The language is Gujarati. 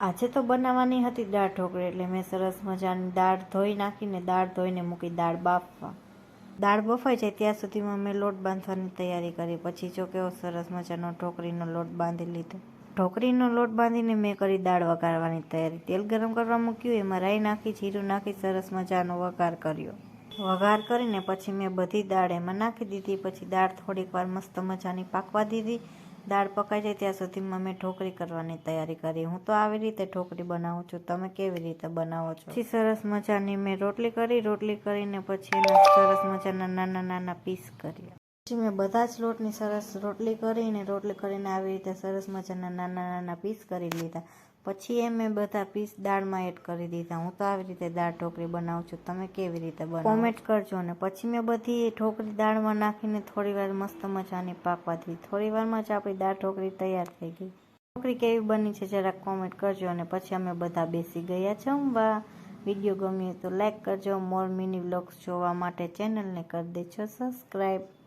આજે તો બનાવવાની હતી દાળ ઢોકળી એટલે મેં સરસ મજાની દાળ ધોઈ નાખીને દાળ ધોઈને મૂકી દાળ બાફવા. દાળ બફાઈ જાય ત્યાં સુધીમાં મેં લોટ બાંધવાની તૈયારી કરી. પછી જો કેવો સરસ મજાનો ઢોકળીનો લોટ બાંધી લીધો. ઢોકળીનો લોટ બાંધીને મેં કરી દાળ વઘારવાની તૈયારી. તેલ ગરમ કરવા મૂક્યું, એમાં રાઈ નાખી, જીરું નાખી, સરસ મજાનો વઘાર કર્યો. વઘાર કરીને પછી મેં બધી દાળ એમાં નાખી દીધી. પછી દાળ થોડીક વાર મસ્ત મજાની પાકવા દીધી. દાળ પકાઈ જાય ત્યાં સુધીમાં મેં ઢોકળી કરવાની તૈયારી કરી. હું તો આવી રીતે ઢોકળી બનાવું છું. તમે કેવી રીતે બનાવો છો? પછી સરસ મજાની મેં રોટલી કરી. રોટલી કરીને પછી એના સરસ મજાના નાના નાના પીસ કર્યા. પછી મેં બધા જ લોટની સરસ રોટલી કરીને રોટલી કરીને આવી રીતે સરસ મજાના નાના નાના પીસ કરી લીધા. પછી એ મેં બધા પીસ દાળમાં એડ કરી દીધા. હું તો આવી રીતે દાળ ઢોકળી બનાવું છું. તમે કેવી રીતે બનાવો? કોમેન્ટ કરજો ને પછી મેં બધી ઢોકળી દાળમાં નાખીને થોડી વાર મસ્ત મજાની પાકવા દીધી થોડી વારમાં જ આપણી દાળ ઢોકળી તૈયાર થઈ ગઈ. ઢોકળી કેવી બની છે જરાક કોમેન્ટ કરજો અને પછી અમે બધા બેસી ગયા જમવા. વીડિયો ગમ્યો તો લાઈક કરજો. મોર મિની વ્લોગ્સ જોવા માટે ચેનલને કરી દેજો. સબસ્ક્રાઈબ